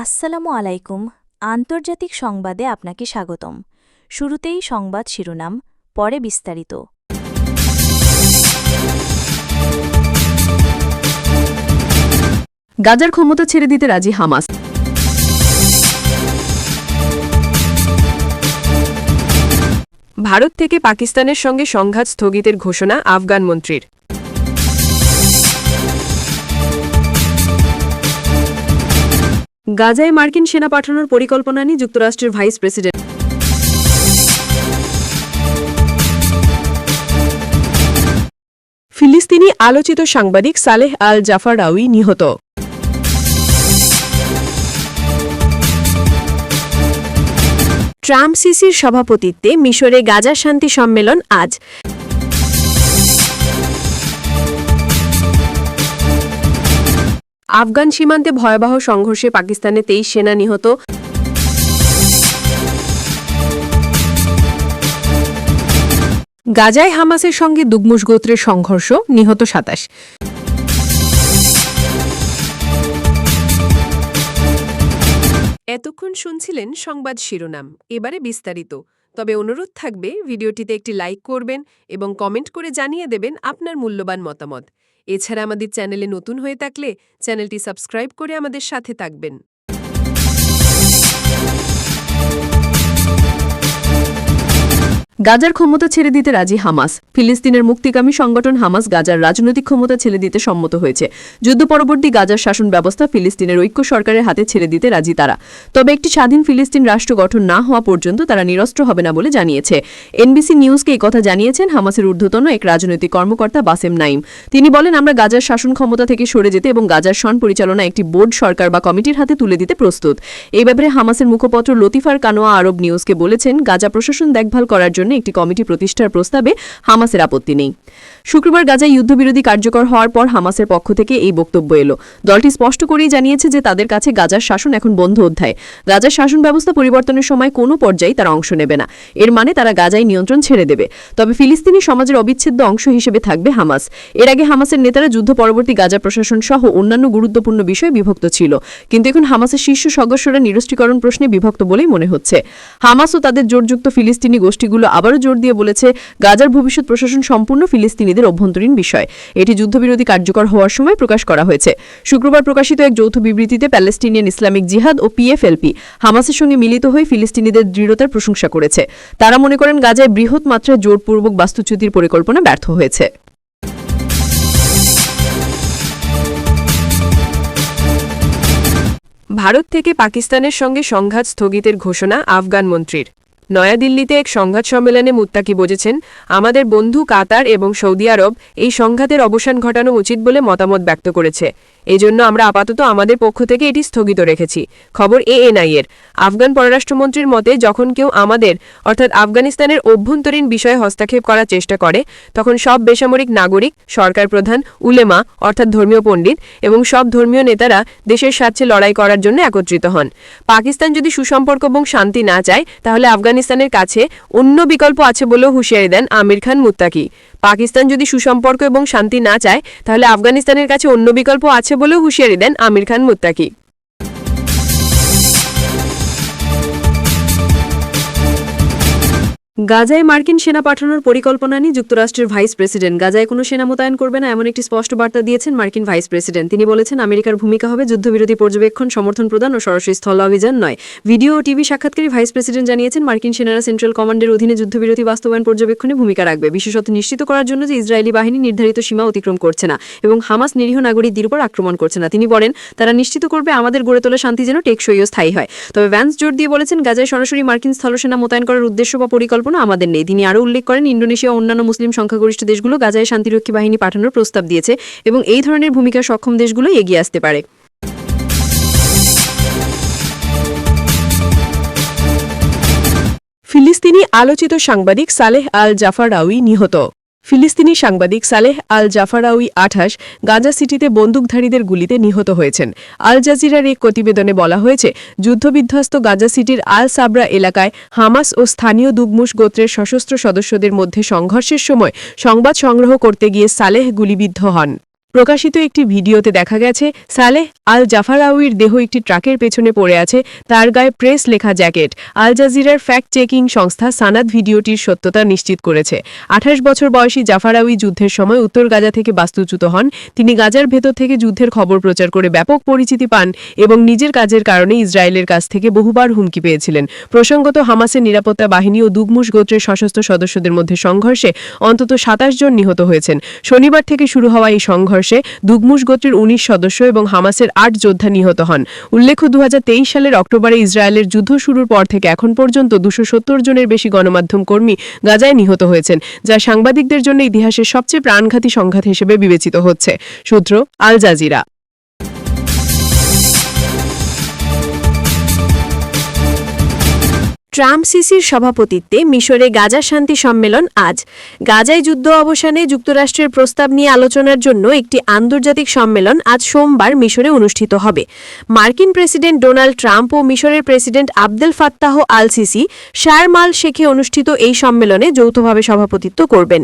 আসসালামু আলাইকুম। আন্তর্জাতিক সংবাদে আপনাকে স্বাগতম। শুরুতেই সংবাদ শিরোনাম, পরে বিস্তারিত। গাজার ক্ষমতা ছেড়ে দিতে রাজি হামাস। ভারত থেকে পাকিস্তানের সঙ্গে সংঘাত স্থগিতের ঘোষণা আফগান মন্ত্রীর। গাজায় মার্কিন সেনা পাঠানোর পরিকল্পনা নিয়ে যুক্তরাষ্ট্রের ভাইস প্রেসিডেন্ট ফিলিস্তিনি আলোচিত সাংবাদিক সালেহ আল জাফারাউই নিহত। ট্রাম্প সিসির সভাপতিত্বে মিশরে গাজা শান্তি সম্মেলন আজ। আফগান সীমান্তে ভয়াবহ সংঘর্ষে পাকিস্তানে তেইশ সেনা নিহত। গাজায় হামাসের সঙ্গে দুগমুশ গোত্রের সংঘর্ষ, নিহত সাতাশ। এতক্ষণ শুনছিলেন সংবাদ শিরোনাম, এবারে বিস্তারিত। তবে অনুরোধ থাকবে, ভিডিওটিতে একটি লাইক করবেন এবং কমেন্ট করে জানিয়ে দেবেন আপনার মূল্যবান মতামত। এছাড়া আমাদের চ্যানেলে নতুন হয়ে থাকলে চ্যানেলটি সাবস্ক্রাইব করে আমাদের সাথে থাকবেন। গাজার ক্ষমতা ছেড়ে দিতে রাজি হামাস। ফিলিস্তিনের মুক্তিকামী সংগঠন হামাস গাজার রাজনৈতিক ক্ষমতা ছেড়ে দিতে সম্মত হয়েছে। যুদ্ধ পরবর্তী গাজার শাসন ব্যবস্থা ফিলিস্তিনের ঐক্য সরকারের হাতে ছেড়ে দিতে রাজি তারা। তবে একটি স্বাধীন ফিলিস্তিন রাষ্ট্র গঠন না হওয়া পর্যন্ত তারা নিরস্ত্র হবে না বলে জানিয়েছে। এনবিসি নিউজকে কথা জানিয়েছেন হামাসের ঊর্ধ্বতন এক রাজনৈতিক কর্মকর্তা বাসেম নাইম। তিনি বলেন, আমরা গাজার শাসন ক্ষমতা থেকে সরে যেতে এবং গাজার সন পরিচালনা একটি বোর্ড, সরকার বা কমিটির হাতে তুলে দিতে প্রস্তুত। এই ব্যাপারে হামাসের মুখপত্র লতিফার কানোয়া আরব নিউজকে বলেছেন, গাজা প্রশাসন দেখভাল করার জন্য একটি কমিটি প্রতিষ্ঠার প্রস্তাবে হামাসের আপত্তি নেই। শুক্রবার গাজায় যুদ্ধবিরোধী কার্যকর হওয়ার পর হামাসের পক্ষ থেকে এই বক্তব্য এলো। দলটি স্পষ্ট করেই জানিয়েছে যে তাদের কাছে গাজার শাসন এখন বন্ধ অধ্যায়। গাজার শাসন ব্যবস্থা পরিবর্তনের সময় কোনো পর্যায়ে তারা অংশ নেবে না। এর মানে তারা গাজায় নিয়ন্ত্রণ ছেড়ে দেবে। তবে ফিলিস্তিনি সমাজের অবিচ্ছেদ্য অংশ হিসেবে থাকবে হামাস। এর আগে হামাসের নেতারা যুদ্ধ পরবর্তী গাজা প্রশাসন সহ অন্যান্য গুরুত্বপূর্ণ বিষয়ে বিভক্ত ছিল। কিন্তু এখন হামাসের শীর্ষ সদস্যরা নিরস্ত্রীকরণ প্রশ্নে বিভক্ত বলেই মনে হচ্ছে। হামাস ও তাদের জোরযুক্ত ফিলিস্তিনি গোষ্ঠীগুলো আবারও জোর দিয়ে বলেছে, গাজার ভবিষ্যৎ প্রশাসন সম্পূর্ণ ফিলিস্তিনিদের অভ্যন্তরীণ বিষয়। এটি যুদ্ধবিরোধী কার্যকর হওয়ার সময় প্রকাশ করা হয়েছে। শুক্রবার প্রকাশিত এক যৌথ বিবৃতিতে প্যালেস্টিনিয়ান ইসলামিক জিহাদ ও পিএফএলপি হামাসের সঙ্গে মিলিত হয়ে ফিলিস্তিনিদের দৃঢ়তার প্রশংসা করেছে। তারা মনে করেন, গাজায় বৃহৎ মাত্রায় জোরপূর্বক বাস্তুচ্যুতির পরিকল্পনা ব্যর্থ হয়েছে। ভারত থেকে পাকিস্তানের সঙ্গে সংঘাত স্থগিতের ঘোষণা আফগান মন্ত্রীর। নয়াদিল্লিতে এক সংঘাত সম্মেলনে মুত্তাকি বলেছেন আমাদের বন্ধু কাতার এবং সৌদি আরব এই সংঘাতের অবসান ঘটানো উচিত বলে মতামত ব্যক্ত করেছে। এজন্য আমরা আপাতত আমাদের পক্ষ থেকে এটি স্থগিত রেখেছি। খবর এএনআই এর। আফগান পররাষ্ট্রমন্ত্রীর মতে, যখন কেউ আমাদের, অর্থাৎ আফগানিস্তানের অভ্যন্তরীণ বিষয়ে হস্তক্ষেপ করার চেষ্টা করে, তখন সব বেসামরিক নাগরিক, সরকার প্রধান, উলেমা, অর্থাৎ ধর্মীয় পণ্ডিত এবং সব ধর্মীয় নেতারা দেশের স্বার্থে লড়াই করার জন্য একত্রিত হন। পাকিস্তান যদি সুসম্পর্ক এবং শান্তি না চায়, তাহলে আফগানিস্তানের কাছে অন্য বিকল্প আছে বলেও হুঁশিয়ারি দেন আমির খান মুত্তাকি। পাকিস্তান যদি সুসম্পর্ক এবং শান্তি না চায়, তাহলে আফগানিস্তানের কাছে অন্য বিকল্প আছে বলেও হুঁশিয়ারি দেন আমির খান মুত্তাকি। গাজায় মার্কিন সেনা পাঠানোর পরিকল্পনা নিয়ে যুক্তরাষ্ট্রের ভাইস প্রেসিডেন্ট গাজায় কোনো সেনা মোতায়েন করবে না, এমন একটি স্পষ্ট বার্তা দিয়েছেন মার্কিন ভাইস প্রেসিডেন্ট। তিনি বলেছেন, আমেরিকার ভূমিকা হবে যুদ্ধবিরোধী পর্যবেক্ষণ, সমর্থন প্রদান ও সরাসরি স্থল অভিযান নয়। ভিডিও ও টিভি সাক্ষাৎকারী ভাইস প্রেসিডেন্ট জানিয়েছেন, মার্কিন সেনারা সেন্ট্রাল কমান্ডের অধীনে যুদ্ধবিরোধী বাস্তবায়ন পর্যবেক্ষণে ভূমিকা রাখবে। বিশেষত নিশ্চিত করার জন্য যে ইসরায়েলি বাহিনী নির্ধারিত সীমা অতিক্রম করছে না এবং হামাস নিরীহ নাগরিকদের উপর আক্রমণ করছে না। তিনি বলেন, তারা নিশ্চিত করবে আমাদের গড়ে তোলা শান্তি যেন টেকসই ও স্থায়ী হয়। তবে ভ্যান্স জোর দিয়ে বলেছেন, গাজায় সরাসরি মার্কিন স্থলসেনা মোতায়েন করার উদ্দেশ্য বা পরিকল্পনা আমাদের নেই। তিনি আরও উল্লেখ করেন ইন্ডোনেশিয়া অন্যান্য মুসলিম সংখ্যাগরিষ্ঠ দেশগুলো গাজায় শান্তিরক্ষী বাহিনী পাঠানোর প্রস্তাব দিয়েছে এবং এই ধরনের ভূমিকা সক্ষম দেশগুলো এগিয়ে আসতে পারে। ফিলিস্তিনি আলোচিত সাংবাদিক সালেহ আল জাফারাউই নিহত। ফিলিস্তিনি সাংবাদিক সালেহ আল জাফারাউই আঠাশ গাজা সিটিতে বন্দুকধারীদের গুলিতে নিহত হয়েছেন। আল জাজিরার এক প্রতিবেদনে বলা হয়েছে, যুদ্ধবিধ্বস্ত গাজা সিটির আল সাবরা এলাকায় হামাস ও স্থানীয় দুগমুশ গোত্রের সশস্ত্র সদস্যদের মধ্যে সংঘর্ষের সময় সংবাদ সংগ্রহ করতে গিয়ে সালেহ গুলিবিদ্ধ হন। প্রকাশিত একটি ভিডিওতে দেখা গেছে, সালেহ আল জাফারাউইর দেহ একটি ট্রাকের পেছনে পড়ে আছে, তার গায়ে প্রেস লেখা জ্যাকেট। আল জাজিরার ফ্যাক্ট চেকিং সংস্থা সানাদ ভিডিওটির সত্যতা নিশ্চিত করেছে। আঠাশ বছর বয়সী জাফারাউই যুদ্ধের সময় উত্তর গাজা থেকে বাস্তুচ্যুত হন। তিনি গাজার ভেতর থেকে যুদ্ধের খবর প্রচার করে ব্যাপক পরিচিতি পান এবং নিজের কাজের কারণে ইসরায়েলের কাছ থেকে বহুবার হুমকি পেয়েছিলেন। প্রসঙ্গত, হামাসের নিরাপত্তা বাহিনী ও দুগমুশ গোত্রের সশস্ত্র সদস্যদের মধ্যে সংঘর্ষে অন্তত সাতাশ জন নিহত হয়েছেন। শনিবার থেকে শুরু হওয়া এই সংঘর্ষে দুগমুশ গোত্রের উনিশ সদস্য এবং হামাসের আট যোদ্ধা নিহত হন। উল্লেখ্য দু হাজার তেইশ সালের অক্টোবরে ইসরায়েলের যুদ্ধ শুরুর পর থেকে এখন পর্যন্ত দুশো জনের বেশি গণমাধ্যম কর্মী গাজায় নিহত হয়েছেন, যা সাংবাদিকদের জন্য ইতিহাসের সবচেয়ে প্রাণঘাতী সংঘাত হিসেবে বিবেচিত হচ্ছে। সূত্র আল জাজিরা। ট্রাম্প সিসির সভাপতিত্বে মিশরে গাজা শান্তি সম্মেলন আজ। গাজায় যুদ্ধ অবসানে যুক্তরাষ্ট্রের প্রস্তাব নিয়ে আলোচনার জন্য একটি আন্তর্জাতিক সম্মেলন আজ সোমবার মিশরে অনুষ্ঠিত হবে। মার্কিন প্রেসিডেন্ট ডোনাল্ড ট্রাম্প ও মিশরের president Abdel Fattah al Sisi শারমাল শেখে অনুষ্ঠিত এই সম্মেলনে যৌথভাবে সভাপতিত্ব করবেন।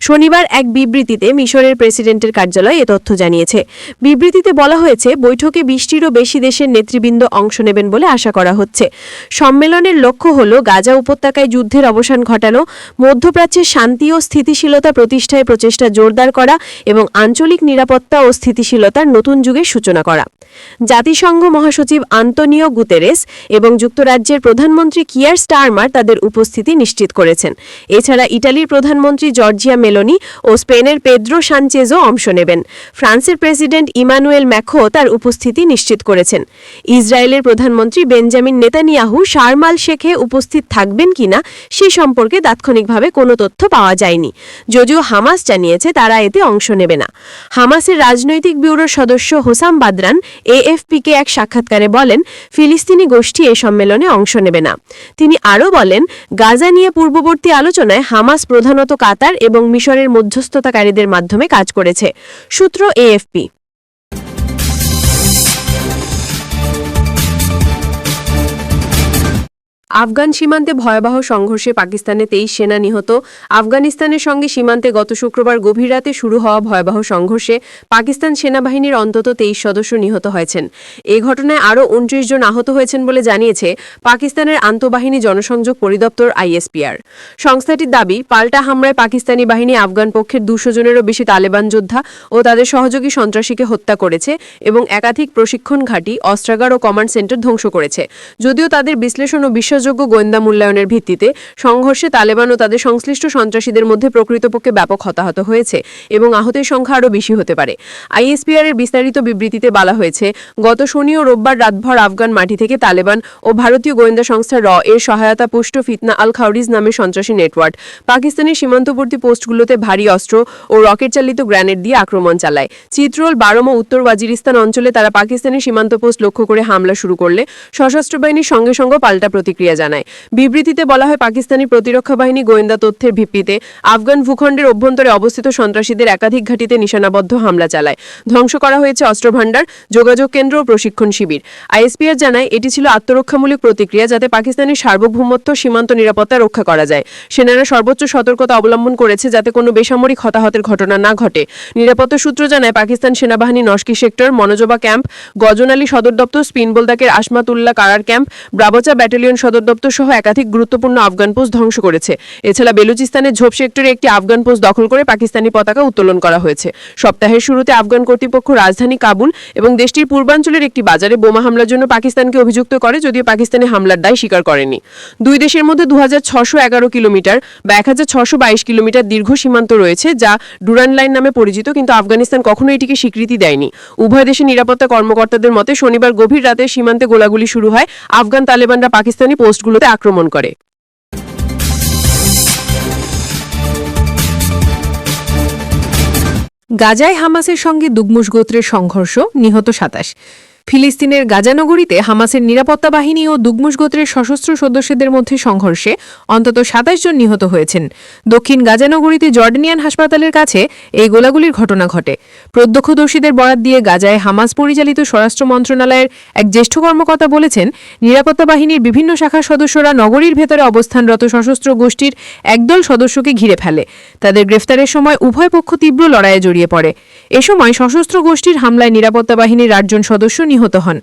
শনিবার এক বিবৃতিতে মিশরের প্রেসিডেন্টের কার্যালয় এ তথ্য জানিয়েছে। বিবৃতিতে বলা হয়েছে, বৈঠকে বিশটিরও বেশি দেশের নেতৃবৃন্দ অংশ নেবেন বলে আশা করা হচ্ছে। সম্মেলনের লক্ষ্য হল গাজা উপত্যকায় যুদ্ধের অবসান ঘটানো, মধ্যপ্রাচ্যের শান্তি ও স্থিতিশীলতা প্রতিষ্ঠায় প্রচেষ্টা জোরদার করা এবং আঞ্চলিক নিরাপত্তা ও স্থিতিশীলতার নতুন যুগের সূচনা করা। জাতিসংঘ মহাসচিব আন্তনিও গুতেরেস এবং যুক্তরাজ্যের প্রধানমন্ত্রী কিয়ার স্টারমার তাদের উপস্থিতি নিশ্চিত করেছেন। এছাড়া ইটালির প্রধানমন্ত্রী জর্জিয়া মেলোনি ও স্পেনের পেদ্রো সানচেজও অংশ নেবেন। ফ্রান্সের প্রেসিডেন্ট ইমানুয়েল ম্যাখো তার উপস্থিতি নিশ্চিত করেছেন। ইসরায়েলের প্রধানমন্ত্রী বেঞ্জামিন নেতানিয়াহু শারমাল শেখে উপস্থিত থাকবেন কিনা সে সম্পর্কে তাৎক্ষণিকভাবে কোনো তথ্য পাওয়া যায়নি। যদিও হামাস জানিয়েছে তারা এতে অংশ নেবে না। হামাসের রাজনৈতিক ব্যুরোর সদস্য হোসাম বাদরান এএফপিকে এক সাক্ষাৎকারে বলেন, ফিলিস্তিনি গোষ্ঠী এ সম্মেলনে অংশ নেবে না। তিনি আরও বলেন, গাজা নিয়ে পূর্ববর্তী আলোচনায় হামাস প্রধানত কাতার এবং মিশরের মধ্যস্থতাকারীদের মাধ্যমে কাজ করেছে সূত্র এএফপি। আফগান সীমান্তে ভয়াবহ সংঘর্ষে পাকিস্তানে তেইশ সেনা নিহত। আফগানিস্তানের সঙ্গে সীমান্তে গত শুক্রবার গভীর রাতে শুরু হওয়া ভয়াবহ সংঘর্ষে পাকিস্তান সেনাবাহিনীর অন্তত তেইশ সদস্য নিহত হয়েছেন। এ ঘটনায় আরও উনত্রিশ জন আহত হয়েছেন বলে জানিয়েছে পাকিস্তানের আন্তঃবাহিনী জনসংযোগ পরিদপ্তর আইএসপিআর। সংস্থাটির দাবি, পাল্টা হামলায় পাকিস্তানি বাহিনী আফগান পক্ষের দুশো জনেরও বেশি তালেবান যোদ্ধা ও তাদের সহযোগী সন্ত্রাসীকে হত্যা করেছে এবং একাধিক প্রশিক্ষণ ঘাঁটি, অস্ত্রাগার ও কমান্ড সেন্টার ধ্বংস করেছে। যদিও তাদের বিশ্লেষণ ও বিশ্বাসযোগ্য গোয়েন্দা মূল্যায়নের ভিত্তিতে সংঘর্ষে তালেবান ও তাদের সংশ্লিষ্ট সন্ত্রাসীদের মধ্যে প্রকৃতপক্ষে ব্যাপক হতাহত হয়েছে এবং আহতের সংখ্যা আরও বেশি হতে পারে। আইএসপিআর এর বিস্তারিত বিবৃতিতে বলা হয়েছে, গত শনি ও রোববার রাতভর আফগান মাটি থেকে তালেবান ও ভারতীয় গোয়েন্দা সংস্থা র এর সহায়তা পুষ্ট ফিতনা আল খাউরিজ নামে সন্ত্রাসী নেটওয়ার্ক পাকিস্তানের সীমান্তবর্তী পোস্টগুলোতে ভারী অস্ত্র ও রকেট চালিত গ্র্যানেড দিয়ে আক্রমণ চালায়। চিত্রল, বারম উত্তর ওয়াজিরিস্তান অঞ্চলে তারা পাকিস্তানের সীমান্ত পোস্ট লক্ষ্য করে হামলা শুরু করলে সশস্ত্র বাহিনীর সঙ্গে সঙ্গে পাল্টা প্রতিক্রিয়া জানায়। বিবৃতিতে বলা হয়, পাকিস্তানি প্রতিরক্ষা বাহিনী গোয়েন্দা তথ্যের ভিত্তিতে আফগান ভূখণ্ডের অভ্যন্তরে অবস্থিত সন্ত্রাসীদের একাধিক ঘাঁটিতে নিশানাবদ্ধ হামলা চালায়। ধ্বংস করা হয়েছে অস্ত্রভাণ্ডার, যোগাযোগ কেন্দ্র ও প্রশিক্ষণ শিবির। আইএসপিআর জানায়, এটি ছিল আত্মরক্ষামূলক প্রতিক্রিয়া যাতে পাকিস্তানের সার্বভৌমত্ব, সীমান্ত নিরাপত্তা রক্ষা করা যায়। সেনারা সর্বোচ্চ সতর্কতা অবলম্বন করেছে যাতে কোনো বেসামরিক হতাহতের ঘটনা না ঘটে। নিরাপত্তা সূত্র জানায়, পাকিস্তান সেনাবাহিনী নস্কি সেক্টর, মনোজবা ক্যাম্প, গজনালী সদর দপ্তর স্পিন বোলদাকের আসমাতুল্লাহ কারার ক্যাম্প, ব্রাবোচা ব্যাটালিয়ন সদর দপ্তর সহ একাধিক গুরুত্বপূর্ণ আফগান পোস্ট ধ্বংস করেছে। এছাড়া বেলুচিস্তানের ঝোপ সেক্টরে একটি আফগান পোস্ট দখল করে পাকিস্তানি পতাকা উত্তোলন করা হয়েছে। সপ্তাহের শুরুতে আফগান কর্তৃপক্ষ রাজধানী কাবুল এবং দেশটির পূর্বাঞ্চলের একটি বাজারে বোমা হামলার জন্য পাকিস্তানকে অভিযুক্ত করে, যদিও পাকিস্তানে হামলার দায় স্বীকার করেনি। দুই দেশের মধ্যে দু কিলোমিটার বা এক কিলোমিটার দীর্ঘ সীমান্ত রয়েছে, যা ডুরান লাইন নামে পরিচিত, কিন্তু আফগানিস্তান কখনো এটিকে স্বীকৃতি দেয়নি। উভয় দেশের নিরাপত্তা কর্মকর্তাদের মতে, শনিবার গভীর রাতে সীমান্তে গোলাগুলি শুরু হয়। আফগান তালেবানরা পাকিস্তানি পোস্টগুলোতে আক্রমণ করে। গাজায় হামাসের সঙ্গে দুগমুশ গোত্রের সংঘর্ষ নিহত সাতাশ। ফিলিস্তিনের গাজানগরীতে হামাসের নিরাপত্তা বাহিনী ও দুগমুশ গোত্রের সশস্ত্র সদস্যদের মধ্যে সংঘর্ষে অন্তত সাতাশ জন নিহত হয়েছেন। দক্ষিণ গাজানগরীতে জর্ডানিয়ান হাসপাতালের কাছে এই গোলাগুলির ঘটনা ঘটে। প্রত্যক্ষদর্শীদের বরাত দিয়ে গাজায় হামাস পরিচালিত স্বরাষ্ট্র মন্ত্রণালয়ের এক জ্যেষ্ঠ কর্মকর্তা বলেছেন, নিরাপত্তা বাহিনীর বিভিন্ন শাখার সদস্যরা নগরীর ভেতরে অবস্থানরত সশস্ত্র গোষ্ঠীর একদল সদস্যকে ঘিরে ফেলে। তাদের গ্রেফতারের সময় উভয় পক্ষ তীব্র লড়াইয়ে জড়িয়ে পড়ে। এ সময় সশস্ত্র গোষ্ঠীর হামলায় নিরাপত্তা বাহিনীর আটজন সদস্য নিহত হন।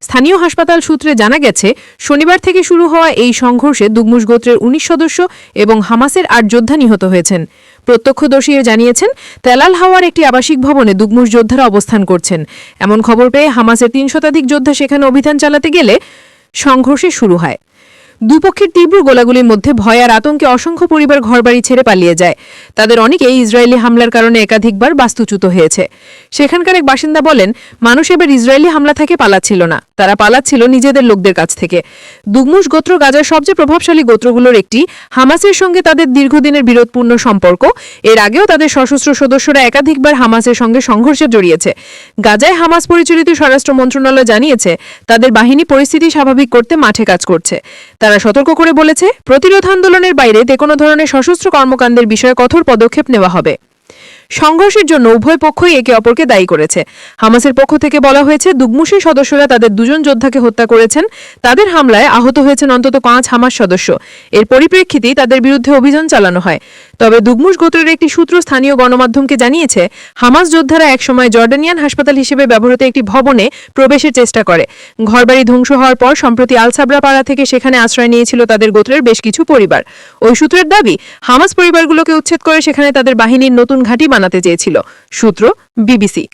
স্থানীয় হাসপাতাল সূত্রে জানা গেছে, শনিবার থেকে শুরু হওয়া এই সংঘর্ষে দুগমুস গোত্রের উনিশ সদস্য এবং হামাসের আট যোদ্ধা নিহত হয়েছেন। প্রত্যক্ষদর্শীরা জানিয়েছেন, তেলাল হাওয়ার একটি আবাসিক ভবনে দুগমুস যোদ্ধারা অবস্থান করছেন। এমন খবর পেয়ে হামাসের তিন শতাধিক যোদ্ধা সেখানে অভিযান চালাতে গেলে সংঘর্ষে শুরু হয়। দুপক্ষের তীব্র গোলাগুলির মধ্যে ভয় আর আতঙ্কে অসংখ্য পরিবার ঘরবাড়ি ছেড়ে পালিয়ে যায়। তাদের অনেকেই ইসরায়েলি হামলার কারণে একাধিকবার বাস্তুচ্যুত হয়েছে। সেখানকার এক বাসিন্দা বলেন, মানুষ এবার ইসরায়েলি হামলা থেকে পালাচ্ছিল না। তারা পালাচ্ছিল নিজেদের লোকদের কাছ থেকে। দুগমুশ গোত্র গাজার সবচেয়ে প্রভাবশালী গোত্রগুলোর একটি। হামাসের সঙ্গে তাদের দীর্ঘদিনের বিরোধপূর্ণ সম্পর্ক। এর আগেও তাদের সশস্ত্র সদস্যরা একাধিকবার হামাসের সঙ্গে সংঘর্ষে জড়িয়েছে। গাজায় হামাস পরিচালিত স্বরাষ্ট্র মন্ত্রণালয় জানিয়েছে, তাদের বাহিনী পরিস্থিতি স্বাভাবিক করতে মাঠে কাজ করছে। তারা সতর্ক করে বলেছে, প্রতিরোধ আন্দোলনের বাইরে যে কোনো ধরনের সশস্ত্র কর্মকাণ্ডের বিষয়ে কঠোর পদক্ষেপ নেওয়া হবে। সংঘর্ষের জন্য উভয় পক্ষই একে অপরকে দায়ী করেছে। হামাসের পক্ষ থেকে বলা হয়েছে দুগমুশি সদস্যরা তাদের দুজন যোদ্ধাকে হত্যা করেছেন। তাদের হামলায় আহত হয়েছেন অন্তত পাঁচ হামাস সদস্য। এর পরিপ্রেক্ষিতেই তাদের বিরুদ্ধে অভিযান চালানো হয়। তবে দুগমুশ গোত্রের একটি সূত্র স্থানীয় গণমাধ্যমকে জানিয়েছে, হামাস যোদ্ধারা একসময় জর্ডানিয়ান হাসপাতাল হিসেবে ব্যবহৃত একটি ভবনে প্রবেশের চেষ্টা করে। ঘরবাড়ি ধ্বংস হওয়ার পর সম্প্রতি আলসাবরা পাড়া থেকে সেখানে আশ্রয় নিয়েছিল তাদের গোত্রের বেশ কিছু পরিবার। ওই সূত্রের দাবি, হামাস পরিবারগুলোকে উচ্ছেদ করে সেখানে তাদের বাহিনীর নতুন ঘাঁটি বানাতে চেয়েছিল। সূত্র বিবিসি।